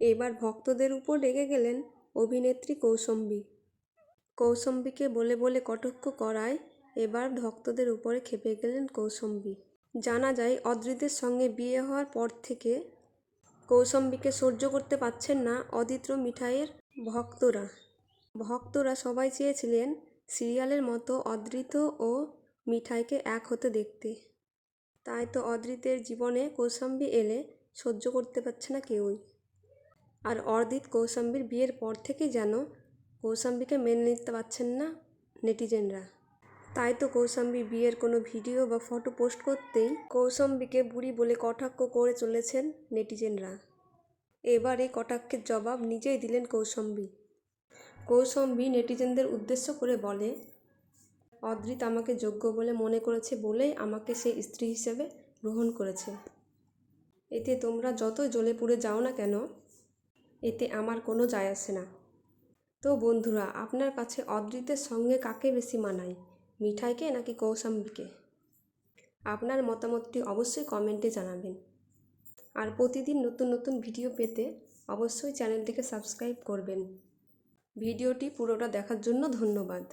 এবার ভক্তদের উপর রেগে গেলেন অভিনেত্রী কৌশম্বী। কৌশম্বীকে বলে বলে কটাক্ষ করায় এবার ভক্তদের উপরে খেপে গেলেন কৌশম্বী। জানা যায়, অদ্রিতের সঙ্গে বিয়ে হওয়ার পর থেকে কৌশম্বীকে সহ্য করতে পারছেন না অদিত্র মিঠাইয়ের ভক্তরা। ভক্তরা সবাই চেয়েছিলেন সিরিয়ালের মতো অদৃত ও মিঠাইকে এক হতে দেখতে। তাই তো অদৃতের জীবনে কৌশম্বী এলে সহ্য করতে পারছে না কেউই। আর অর্দিত কৌশাম্বীর বিয়ের পর থেকেই যেন কৌশাম্বীকে মেনে নিতে পারছেন না নেটিজেনরা। তাই তো কৌশাম্বী বিয়ের কোনো ভিডিও বা ফটো পোস্ট করতেই কৌশাম্বীকে বুড়ি বলে কটাক্ষ করে চলেছেন নেটিজেনরা। এবার এই কটাক্ষের জবাব নিজেই দিলেন কৌশম্বী। কৌশম্বী নেটিজেনদের উদ্দেশ্য করে বলে, অদ্রিত আমাকে যোগ্য বলে মনে করেছে বলেই আমাকে সে স্ত্রী হিসেবে গ্রহণ করেছে। এতে তোমরা যতই জ্বলে পুড়ে যাও না কেন এতে আমার কোনো যায় আসে না। তো বন্ধুরা, আপনার কাছে অদ্রিতের সঙ্গে কাকে বেশি মানায়, মিঠাইকে নাকি কৌশাম্বীকে? আপনার মতামতটি অবশ্যই কমেন্টে জানাবেন। আর প্রতিদিন নতুন নতুন ভিডিও পেতে অবশ্যই চ্যানেলটিকে সাবস্ক্রাইব করবেন। ভিডিওটি পুরোটা দেখার জন্য ধন্যবাদ।